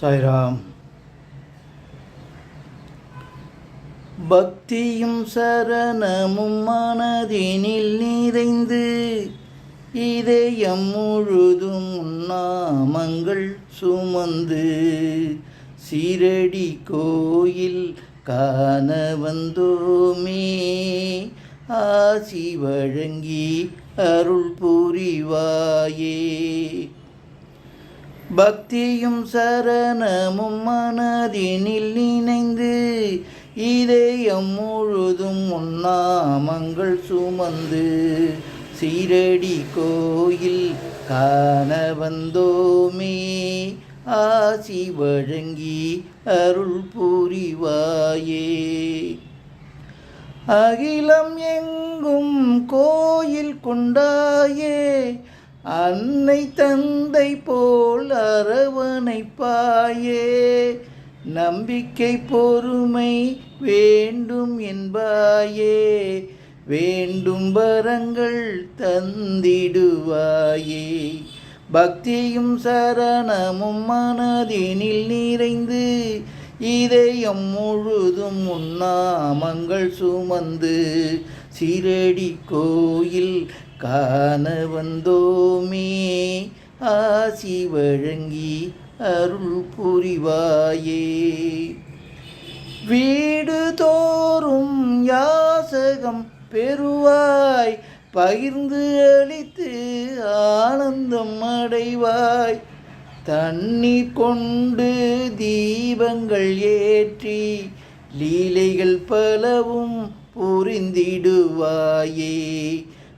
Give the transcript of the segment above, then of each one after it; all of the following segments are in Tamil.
சாய்ராம். பக்தியும் சரணமும் மனதினில் நிறைந்து இதயம் முழுதும் நாமங்கள் சுமந்து சீரடி கோயில் காண வந்தோமே. ஆசி வழங்கி அருள் புரிவாயே. பக்தியும் சரணமும் மனதினில் இணைந்து இதயம் முழுதும் உன்னாமங்கள் சுமந்து சீரடி கோயில் காண வந்தோமே. ஆசி வழங்கி அருள் புரிவாயே. அகிலம் எங்கும் கோயில் கொண்டாயே. அன்னை தந்தை போல் அரவணைப்பாயே நம்பிக்கை பொறுமை வேண்டும் என்பாயே. வேண்டும் வரங்கள் தந்திடுவாயே. பக்தியும் சரணமும் மனதினில் நிறைந்து இதயம் முழுதும் உன்னாமங்கள் சுமந்து. சீரடி கோயில் காண வந்தோமே ஆசி வழங்கி அருள் புரிவாயே. வீடு தோறும் யாசகம் பெறுவாய். பகிர்ந்து அளித்து ஆனந்தம் அடைவாய். தண்ணீர் கொண்டு தீபங்கள் ஏற்றி லீலைகள் பலவும் புரிந்திடுவாயே.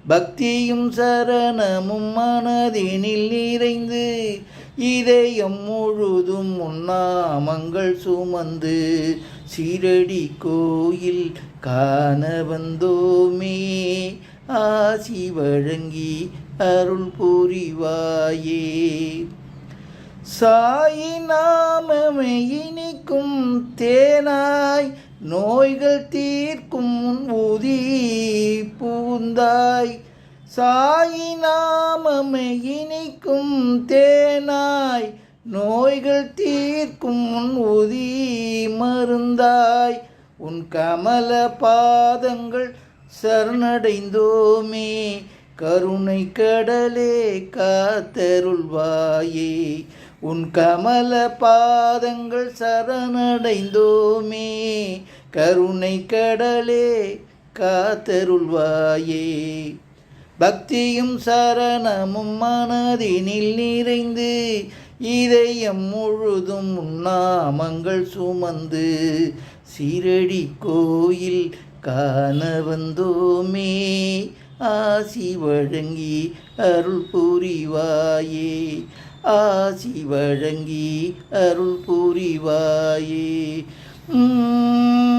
பக்தியும் சரணமும் மனதினில் நிறைந்து இதயம் முழுதும் உண்ணாமங்கள் சுமந்து சீரடி கோயில் காண வந்தோமே. ஆசி வழங்கி அருள் புரிவாயே. சாயி நாமமே இனிக்கும் தேனாய் நோய்கள் தீர்க்கும் ஊதி பூந்தாய் சாயி நாமமே இனிக்கும் தேனாய். நோய்கள் தீர்க்கும் ஊதி மருந்தாய். உன் கமல பாதங்கள் சரணடைந்தோமே. கருணை கடலே காத்தருள்வாயே. உன் கமல பாதங்கள் சரணடைந்தோமே. கருணை கடலே காத்தருள்வாயே. பக்தியும் சரணமும் மனதினில் நிறைந்து இதயம் முழுதும் உண்ணாமங்கள் சுமந்து சீரடி கோயில் காண வந்தோமே. ஆசி வழங்கி அருள் புரிவாயே. ஆசி வழங்கி அருள் புரிவாயே. உம்